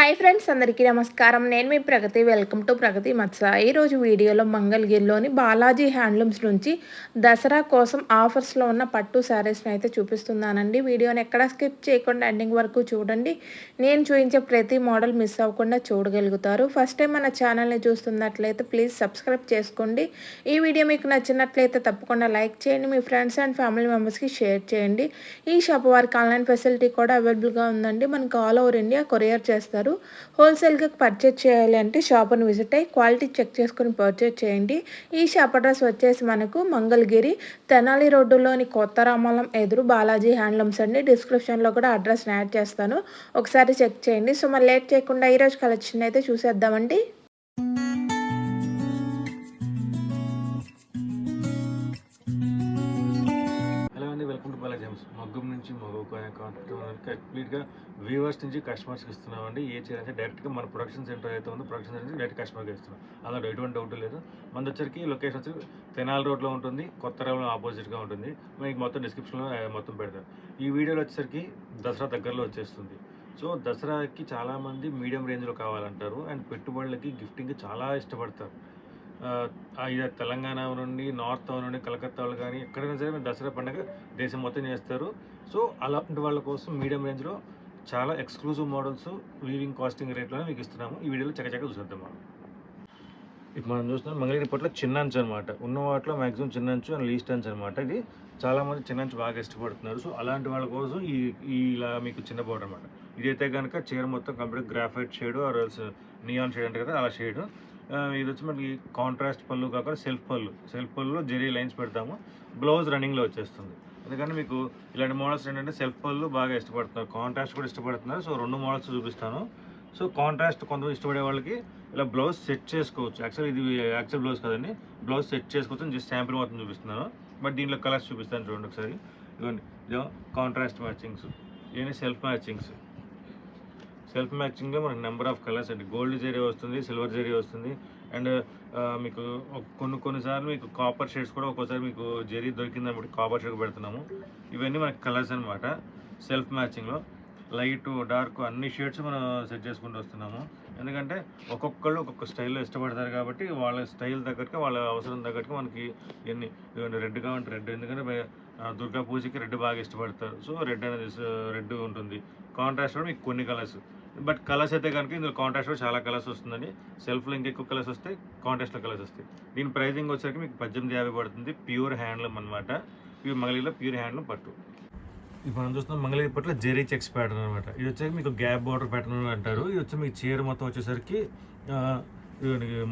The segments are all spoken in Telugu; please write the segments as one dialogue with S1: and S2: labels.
S1: హాయ్ ఫ్రెండ్స్ అందరికీ నమస్కారం. నేను మీ ప్రగతి. వెల్కమ్ టు ప్రగతి మత్స. ఈరోజు వీడియోలో మంగళగిరిలోని బాలాజీ హ్యాండ్లూమ్స్ నుంచి దసరా కోసం ఆఫర్స్లో ఉన్న పట్టు శారీస్ని అయితే చూపిస్తున్నానండి. వీడియోని ఎక్కడ స్కిప్ చేయకుండా ఎండింగ్ వరకు చూడండి. నేను చూపించే ప్రతి మోడల్ మిస్ అవ్వకుండా చూడగలుగుతారు. ఫస్ట్ టైం మన ఛానల్ని చూస్తున్నట్లయితే ప్లీజ్ సబ్స్క్రైబ్ చేసుకోండి. ఈ వీడియో మీకు నచ్చినట్లయితే తప్పకుండా లైక్ చేయండి. మీ ఫ్రెండ్స్ అండ్ ఫ్యామిలీ మెంబర్స్కి షేర్ చేయండి. ఈ షాప్ వారికి ఆన్లైన్ ఫెసిలిటీ కూడా అవైలబుల్గా ఉందండి. మనకు ఆల్ ఓవర్ ఇండియా కొరియర్ చేస్తారు. హోల్సేల్గా పర్చేజ్ చేయాలి అంటే షాప్ని విజిట్ అయ్యి క్వాలిటీ చెక్ చేసుకుని పర్చేజ్ చేయండి. ఈ షాప్ అడ్రస్ వచ్చేసి మనకు మంగళగిరి తెనాలి రోడ్డులోని కొత్త రామాలం ఎదురు బాలాజీ హ్యాండ్లూమ్స్ అండి. డిస్క్రిప్షన్లో కూడా అడ్రస్ యాడ్ చేస్తాను. ఒకసారి చెక్ చేయండి. సో మరి లేట్ చేయకుండా ఈరోజు కలెక్షన్ అయితే చూసేద్దామండి.
S2: అండి జెమ్స్ మగ్గం నుంచి మగ్గు అనే కాన్సెప్ట్ కంప్లీట్గా వ్యూవర్స్ నుంచి కస్టమర్స్కి ఇస్తున్నామండి. ఏ చీర అంటే డైరెక్ట్గా మన ప్రొడక్షన్ సెంటర్ అయితే ఉందో ప్రొడక్షన్ సెంటర్ నుంచి డైరెక్ట్ కస్టమర్కి ఇస్తున్నాం. అందులో ఎటువంటి డౌట్ లేదు. మన వచ్చరికి లొకేషన్ వచ్చి తెనాలి రోడ్లో ఉంటుంది కొత్త రోడ్లో ఆపోజిట్గా ఉంటుంది. మీకు మొత్తం డిస్క్రిప్షన్లో మొత్తం పెడతారు ఈ వీడియోలో వచ్చేసరికి దసరా దగ్గరలో వచ్చేస్తుంది. సో దసరాకి చాలామంది మీడియం రేంజ్లో కావాలంటారు. అండ్ పెట్టుబడులకి గిఫ్టింగ్ చాలా ఇష్టపడతారు. తెలంగాణ నుండి నార్త్ నుండి కలకత్తా వాళ్ళు కానీ ఎక్కడైనా సరే దసరా పండుగ దేశం మొత్తం చేస్తారు. సో అలాంటి వాళ్ళ కోసం మీడియం రేంజ్లో చాలా ఎక్స్క్లూజివ్ మోడల్స్ వీవింగ్ కాస్టింగ్ రేట్లోనే మీకు ఇస్తున్నాము. ఈ వీడియోలో చక్కచక్క చూసేద్దాం మనం. ఇప్పుడు మనం చూస్తున్నాం మంగళగిరి పట్ల చిన్న అంచు అనమాట ఉన్న వాటిలో మ్యాక్సిమం చిన్న అంచు అండ్ లీస్ట్ అంచు అనమాట ఇది చాలామంది చిన్న అంచు బాగా ఇష్టపడుతున్నారు. సో అలాంటి వాళ్ళ కోసం ఈ ఇలా మీకు చిన్న బోర్డు అనమాట ఇదైతే కనుక చీర మొత్తం complete graphite shade or neon shade అంటే కదా అలా షేడ్. ఇది వచ్చి మనకి కాంట్రాస్ట్ పళ్ళు కాకుండా సెల్ఫ్ పళ్ళు. సెల్ఫ్ పళ్ళులో జెరీ లైన్స్ పెడతాము. బ్లౌజ్ రన్నింగ్లో వచ్చేస్తుంది. అందుకని మీకు ఇలాంటి మోడల్స్ ఏంటంటే సెల్ఫ్ పళ్ళు బాగా ఇష్టపడుతున్నారు. కాంట్రాస్ట్ కూడా ఇష్టపడుతున్నారు. సో రెండు మోడల్స్ చూపిస్తాను. సో కాంట్రాస్ట్ కొంతమంది ఇష్టపడే వాళ్ళకి ఇలా బ్లౌజ్ సెట్ చేసుకోవచ్చు. యాక్చువల్ ఇది యాక్చువల్ బ్లౌజ్ కదండి. బ్లౌజ్ సెట్ చేసుకోవచ్చు జస్ట్ శాంపుల్ మొత్తం చూపిస్తున్నాను. బట్ దీంట్లో కలర్స్ చూపిస్తాను చూడండి ఒకసారి. ఇదిగోండి. ఇదో కాంట్రాస్ట్ మ్యాచింగ్స్ ఇవన్నీ సెల్ఫ్ మ్యాచింగ్స్ సెల్ఫ్ మ్యాచింగ్లో మనకు నెంబర్ ఆఫ్ కలర్స్ అండి. గోల్డ్ జరీ వస్తుంది సిల్వర్ జరీ వస్తుంది. అండ్ మీకు కొన్ని కొన్నిసార్లు మీకు కాపర్ షేడ్స్ కూడా ఒక్కోసారి మీకు జరీ దొరికిందని బట్టి కాపర్ షేడ్ పెడుతున్నాము. ఇవన్నీ మనకి కలర్స్ అనమాట సెల్ఫ్ మ్యాచింగ్లో. లైట్ డార్క్ అన్ని షేడ్స్ మనం సెట్ చేసుకుంటూ వస్తున్నాము. ఎందుకంటే ఒక్కొక్కళ్ళు ఒక్కొక్క స్టైల్లో ఇష్టపడతారు కాబట్టి వాళ్ళ స్టైల్ తగ్గట్టుగా వాళ్ళ అవసరం తగ్గట్టుగా మనకి ఎన్ని రెడ్ కావాలంటే రెడ్ ఎందుకంటే దుర్గా పూజకి రెడ్ బాగా ఇష్టపడతారు. సో రెడ్ అనేది రెడ్ ఉంటుంది. కాంట్రాస్ట్ కూడా మీకు కొన్ని కలర్స్. బట్ కలర్స్ అయితే కనుక ఇందులో కాంట్రాస్ట్ కూడా చాలా కలర్స్ వస్తుందండి. సెల్ఫ్లో ఇంకా ఎక్కువ కలర్స్ వస్తాయి కాంట్రాస్ట్లో కలర్స్ వస్తాయి. దీని ప్రైజింగ్ వచ్చేసరికి మీకు పద్దెనిమిది యాభై పడుతుంది. ప్యూర్ హ్యాండ్లూమ్ అనమాట ఇవి మంగళగిరిలో ప్యూర్ హ్యాండ్లూమ్ పట్టు. ఇప్పుడు మనం చూస్తున్నాం మంగళగిరి పట్ల జెరీ చెక్స్ ప్యాటర్న్ అనమాట ఇది వచ్చేసి మీకు గ్యాప్ బార్డర్ ప్యాటర్న్ అంటారు. ఇది వచ్చి మీకు చీర మొత్తం వచ్చేసరికి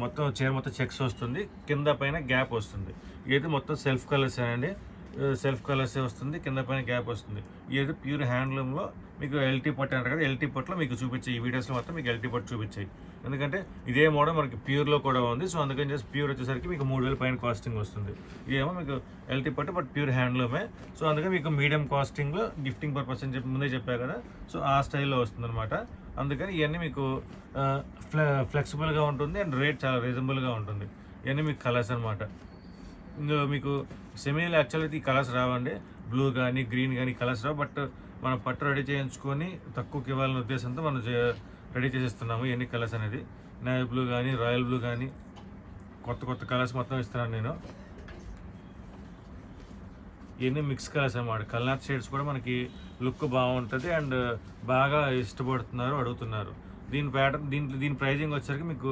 S2: మొత్తం చీర మొత్తం చెక్స్ వస్తుంది. కింద పైన గ్యాప్ వస్తుంది. ఇది మొత్తం సెల్ఫ్ కలర్స్ అండి. సెల్ఫ్ కలర్సే వస్తుంది. కింద పైన గ్యాప్ వస్తుంది. ఇది ప్యూర్ హ్యాండ్లూమ్లో మీకు ఎల్టీ పట్టు అంటారు కదా ఎల్టీ పట్టులో మీకు చూపించాయి ఈ వీడియోస్లో మొత్తం మీకు ఎల్టీ పట్టు చూపించాయి. ఎందుకంటే ఇదే మోడల్ మనకి ప్యూర్లో కూడా ఉంది సో అందుకని చేసి ప్యూర్ వచ్చేసరికి మీకు మూడు వేల పైన కాస్టింగ్ వస్తుంది. ఇదేమో మీకు ఎల్టీ పట్టు బట్ ప్యూర్ హ్యాండ్లూమే సో అందుకని మీకు మీడియం కాస్టింగ్లో గిఫ్టింగ్ పర్పస్ అని చెప్పి ముందే చెప్పా కదా సో ఆ స్టైల్లో వస్తుంది అనమాట అందుకని ఇవన్నీ మీకు ఫ్లెక్సిబుల్గా ఉంటుంది అండ్ రేట్ చాలా రీజనబుల్గా ఉంటుంది. ఇవన్నీ మీకు కలర్స్ అనమాట ఇందులో మీకు సెమీలో యాక్చువల్లీ ఈ కలర్స్ రావండి. బ్లూ కానీ గ్రీన్ కానీ కలర్స్ రావు బట్ మనం పట్టు రెడీ చేయించుకొని తక్కువకి ఇవ్వాలనే ఉద్దేశంతో మనం రెడీ చేసేస్తున్నాము ఎన్ని కలర్స్ అనేది. నేవీ బ్లూ కానీ రాయల్ బ్లూ కానీ కొత్త కొత్త కలర్స్ మొత్తం ఇస్తున్నాను నేను. ఇవన్నీ మిక్స్ కలర్స్ అన్నమాట. కలర్ షేడ్స్ కూడా మనకి లుక్ బాగుంటుంది అండ్ బాగా ఇష్టపడుతున్నారు అడుగుతున్నారు. దీని ప్యాటర్న్ దీని దీని ప్రైజింగ్ వచ్చేసరికి మీకు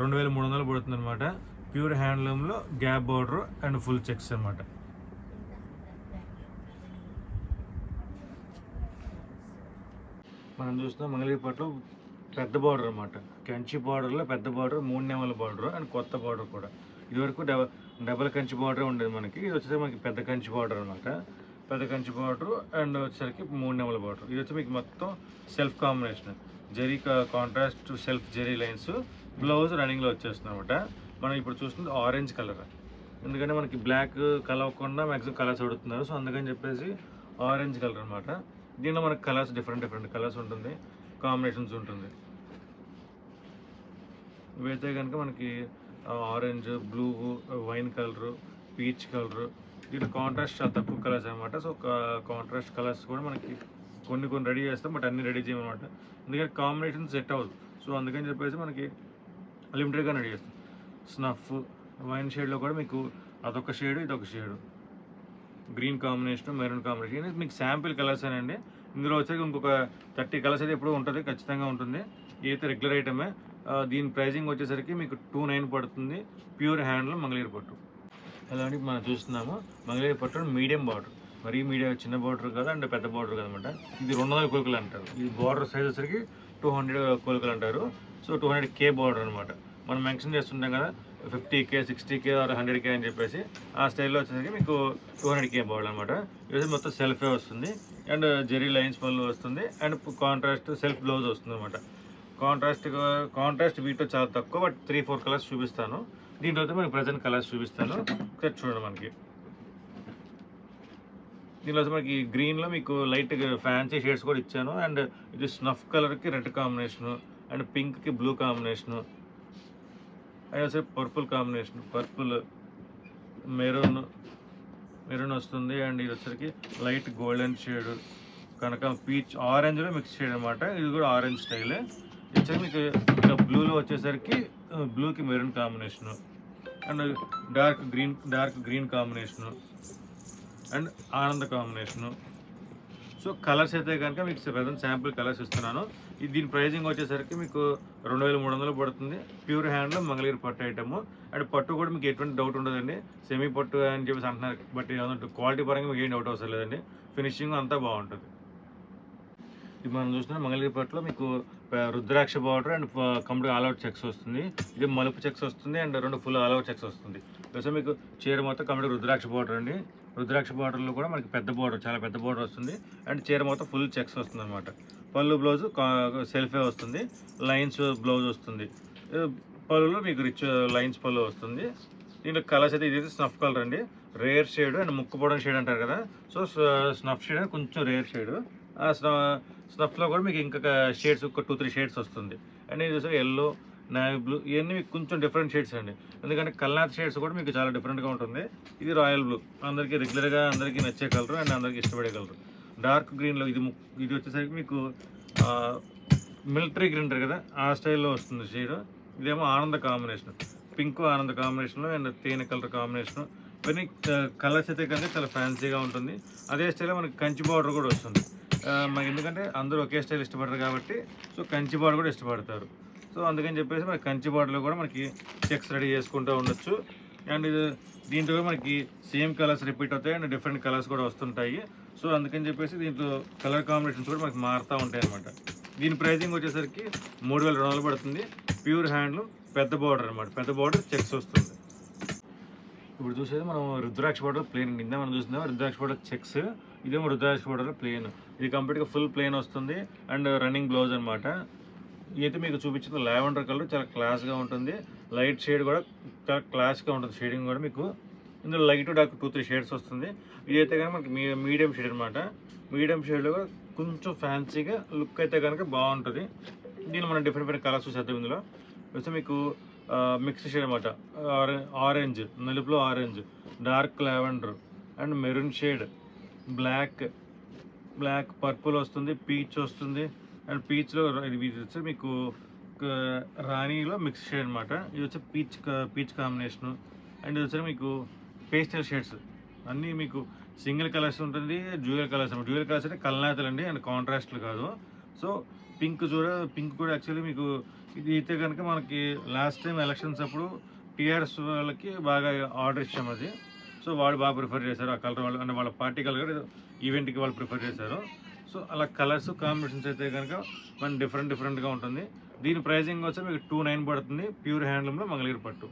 S2: రెండు వేల మూడు వందలు పడుతుంది అనమాట pure హ్యాండ్లూమ్లో gap border and full checks అనమాట మనం చూస్తున్నాం మంగళగిరిపట్లో పెద్ద బార్డర్ అనమాట కంచి బార్డర్లో పెద్ద బార్డర్ మూడు నెమల బార్డర్ అండ్ కొత్త బార్డర్ కూడా. ఇదివరకు డబ డబల్ కంచి బార్డర్ ఉండేది మనకి. ఇది వచ్చేసరికి మనకి పెద్ద కంచి బార్డర్ అనమాట పెద్ద కంచి బార్డర్ అండ్ వచ్చేసరికి మూడు నెమల బార్డర్ ఇది వచ్చి మీకు మొత్తం self combination zari contrast self zari lines. Blouse రన్నింగ్లో వచ్చేస్తుంది అనమాట మనం ఇప్పుడు చూస్తుంది ఆరెంజ్ కలర్ ఎందుకంటే మనకి బ్లాక్ కలవకుండా మ్యాక్సిమం కలర్స్ అడుగుతున్నారు సో అందుకని చెప్పేసి ఆరెంజ్ కలర్ అనమాట దీనిలో మనకి కలర్స్ డిఫరెంట్ డిఫరెంట్ కలర్స్ ఉంటుంది. కాంబినేషన్స్ ఉంటుంది. ఇవైతే కనుక మనకి orange blue wine colour peach colour దీంట్లో కాంట్రాస్ట్ చాలా తక్కువ కలర్స్ అనమాట సో కాంట్రాస్ట్ కలర్స్ కూడా మనకి కొన్ని కొన్ని రెడీ చేస్తాం. బట్ అన్ని రెడీ చేయమన్నమాట. ఎందుకంటే కాంబినేషన్ సెట్ అవ్వదు. సో అందుకని చెప్పేసి మనకి లిమిటెడ్గా రెడీ చేస్తాం. స్నఫ్ వైన్ షేడ్లో కూడా మీకు అదొక షేడ్ ఇదొక shade green combination maroon combination ఇది మీకు శాంపిల్ కలర్స్ అండి ఇందులో వచ్చేసి ఇంకొక థర్టీ కలర్స్ అయితే ఎప్పుడూ ఉంటుంది ఖచ్చితంగా ఉంటుంది. ఇదైతే రెగ్యులర్ ఐటమే. దీని ప్రైజింగ్ వచ్చేసరికి మీకు టూ నైన్ పడుతుంది. ప్యూర్ హ్యాండ్లో మంగళగిరి పట్టు. అలాంటి మనం చూస్తున్నాము. మంగళగిరి పట్టు మీడియం బార్డర్. మరీ మీడియం చిన్న బార్డర్ కదా అండ్ పెద్ద బార్డర్ కదనమాట. ఇది రెండు వందల కొలుకలు అంటారు. ఇది బార్డర్ సైజ్ వచ్చేసరికి టూ హండ్రెడ్ కొలుకలు అంటారు. So two hundred K border అనమాట మనం మెన్షన్ చేస్తుంటాం కదా fifty K sixty K or hundred K అని చెప్పేసి ఆ స్టైల్లో వచ్చేసరికి మీకు టూ హండ్రెడ్ కే బార్డర్ అనమాట ఇది మొత్తం సెల్ఫే వస్తుంది. అండ్ జెరీ లైన్స్ పనులు వస్తుంది. అండ్ కాంట్రాస్ట్ సెల్ఫ్ బ్లౌజ్ వస్తుంది అనమాట కాంట్రాస్ట్ కాంట్రాస్ట్ వీటిలో చాలా తక్కువ బట్ త్రీ ఫోర్ కలర్స్ చూపిస్తాను. దీంట్లో అయితే మనకి ప్రజెంట్ కలర్స్ చూపిస్తాను. ఒకసారి చూడండి మనకి. దీనిలో మనకి గ్రీన్లో మీకు లైట్ ఫ్యాన్సీ షేడ్స్ కూడా ఇచ్చాను. అండ్ ఇది స్నఫ్ కలర్కి రెడ్ కాంబినేషను అండ్ పింక్కి blue combination and purple combination purple maroon maroon వస్తుంది. అండ్ ఇది వచ్చరికి లైట్ గోల్డెన్ షేడ్ కనుక పీచ్ ఆరెంజ్లో మిక్స్ షేడ్ అనమాట ఇది కూడా ఆరెంజ్ స్టైలే వచ్చేసరికి మీకు బ్లూలో వచ్చేసరికి బ్లూకి maroon combination and dark green dark green combination and ఆనంద కాంబినేషను సో కలర్స్ అయితే కనుక మీకు ప్రజెంట్ శాంపుల్ కలర్స్ ఇస్తున్నాను. ఇది దీని ప్రైజింగ్ వచ్చేసరికి మీకు రెండు వేల మూడు వందలు పడుతుంది. ప్యూర్ హ్యాండ్లో మంగళగిరి పట్టు ఐటమ్. అండ్ పట్టు కూడా మీకు ఎటువంటి డౌట్ ఉండదండి. సెమీ పట్టు అని చెప్పేసి అంటున్నారు. బట్ క్వాలిటీ పరంగా మీకు ఏం డౌట్ అవసరం లేదండి. ఫినిషింగ్ అంతా బాగుంటుంది. ఇది మనం చూస్తున్నాం మంగళగిరి పట్టులో మీకు రుద్రాక్ష border and complete all out checks వస్తుంది. ఇది మలుపు చెక్స్ వస్తుంది అండ్ రెండు ఫుల్ ఆల్ అవుట్ చెక్స్ వస్తుంది. ప్లస్ మీకు చీర మొత్తం కంప్లీట్ రుద్రాక్ష బార్డర్ అండి. రుద్రాక్ష బార్డర్లో కూడా మనకి పెద్ద బార్డర్ చాలా పెద్ద బార్డర్ వస్తుంది. అండ్ చీర మొత్తం ఫుల్ చెక్స్ వస్తుంది అనమాట పళ్ళు బ్లౌజ్ సెల్ఫే వస్తుంది. లైన్స్ బ్లౌజ్ వస్తుంది. పళ్ళులో మీకు రిచ్ లైన్స్ పళ్ళు వస్తుంది. దీంట్లో కలర్స్ అయితే ఇది స్నఫ్ కలర్ అండి. రేర్ షేడ్ అండ్ ముక్కుపోవడం షేడ్ అంటారు కదా. సో స్నఫ్ షేడ్ కొంచెం రేర్ షేడ్. ఆ స్నఫ్లో కూడా మీకు ఇంకా షేడ్స్ ఒక టూ త్రీ షేడ్స్ వస్తుంది. అండ్ ఇది చూసారు ఎల్లో నావీ బ్లూ ఇవన్నీ కొంచెం డిఫరెంట్ షేడ్స్ అండి. ఎందుకంటే కల్నాథ్ షేడ్స్ కూడా మీకు చాలా డిఫరెంట్గా ఉంటుంది. ఇది రాయల్ బ్లూ. అందరికీ రెగ్యులర్గా అందరికీ నచ్చే కలర్ అండ్ అందరికీ ఇష్టపడే కలర్ డార్క్ గ్రీన్లో ఇది ఇది వచ్చేసరికి మీకు మిలిటరీ గ్రీన్ అంటారు కదా ఆ స్టైల్లో వస్తుంది షేడ్ ఇదేమో ఆనంద కాంబినేషన్ పింక్ ఆనంద కాంబినేషన్లో అండ్ తేనె కలర్ కాంబినేషన్ ఇవన్నీ కలర్స్ అయితే కంటే చాలా ఫ్యాన్సీగా ఉంటుంది. అదే స్టైల్లో మనకి కంచి బార్డర్ కూడా వస్తుంది. మనకి ఎందుకంటే అందరూ ఒకే స్టైల్ ఇష్టపడరు కాబట్టి సో కంచి బార్డర్ కూడా ఇష్టపడతారు. సో అందుకని చెప్పేసి మనకి కంచి బార్డర్లో కూడా మనకి చెక్స్ రెడీ చేసుకుంటూ ఉండొచ్చు. అండ్ ఇది దీంట్లో మనకి సేమ్ కలర్స్ రిపీట్ అవుతాయి అండ్ డిఫరెంట్ కలర్స్ కూడా వస్తుంటాయి. సో అందుకని చెప్పేసి దీంట్లో కలర్ కాంబినేషన్స్ కూడా మనకి మారుతూ ఉంటాయి అనమాట దీని ప్రైజింగ్ వచ్చేసరికి మూడు వేల రెండు పడుతుంది. ప్యూర్ హ్యాండ్లు పెద్ద బార్డర్ అనమాట పెద్ద బార్డర్ చెక్స్ వస్తుంది. ఇప్పుడు చూసేది మనం రుద్రాక్ష బార్డర్ ప్లేన్ నిన్న మనం చూస్తున్నాం. రుద్రాక్ష బార్డర్ చెక్స్. ఇదేమో రుద్రాక్ష బార్డర్ ప్లేన్. ఇది కంప్లీట్గా ఫుల్ ప్లేన్ వస్తుంది. అండ్ రన్నింగ్ బ్లౌజ్ అనమాట అయితే మీకు చూపించిన లావెండర్ కలర్ చాలా క్లాస్గా ఉంటుంది. లైట్ షేడ్ కూడా చాలా క్లాస్గా ఉంటుంది. షేడింగ్ కూడా మీకు. ఇందులో light dark two three shades వస్తుంది. ఇదైతే కనుక మనకి మీడియం షేడ్ అనమాట మీడియం షేడ్లో కూడా కొంచెం ఫ్యాన్సీగా లుక్ అయితే కనుక బాగుంటుంది. దీనిలో మనం డిఫరెంట్ డిఫరెంట్ కలర్స్ చూసేద్దాం ఇందులో. వచ్చి మీకు మిక్స్ షేడ్ అనమాట orange నలుపులో orange dark lavender and maroon shade black black purple వస్తుంది. పీచ్ వస్తుంది. అండ్ పీచ్లో ఇది వచ్చి మీకు రాణిలో మిక్స్ షేడ్ అనమాట ఇది వచ్చి పీచ్ పీచ్ కాంబినేషను. అండ్ ఇది వచ్చి మీకు పేస్టల్ షేడ్స్. అన్నీ మీకు సింగిల్ కలర్స్ ఉంటుంది డ్యూయల్ కలర్స్ డ్యూయల్ కలర్స్ అంటే కల్నాతలు అండి అండ్ కాంట్రాస్ట్లు కాదు. సో పింక్ చూడ పింక్ కూడా యాక్చువల్లీ మీకు ఇది అయితే కనుక మనకి లాస్ట్ టైం ఎలక్షన్స్ అప్పుడు టీఆర్ఎస్ వాళ్ళకి బాగా ఆర్డర్ ఇచ్చాం అది. సో వాళ్ళు బాగా ప్రిఫర్ చేశారు. ఆ కలర్ వాళ్ళు అంటే వాళ్ళ పార్టీ కలర్ ఈవెంట్కి వాళ్ళు ప్రిఫర్ చేశారు. సో అలా కలర్స్ కాంబినేషన్స్ అయితే కనుక మనం డిఫరెంట్ డిఫరెంట్గా ఉంటుంది. దీని ప్రైజింగ్ వచ్చి మీకు టూ నైన్ పడుతుంది. ప్యూర్ హ్యాండ్లూమ్లో మంగళగిరి పట్టు.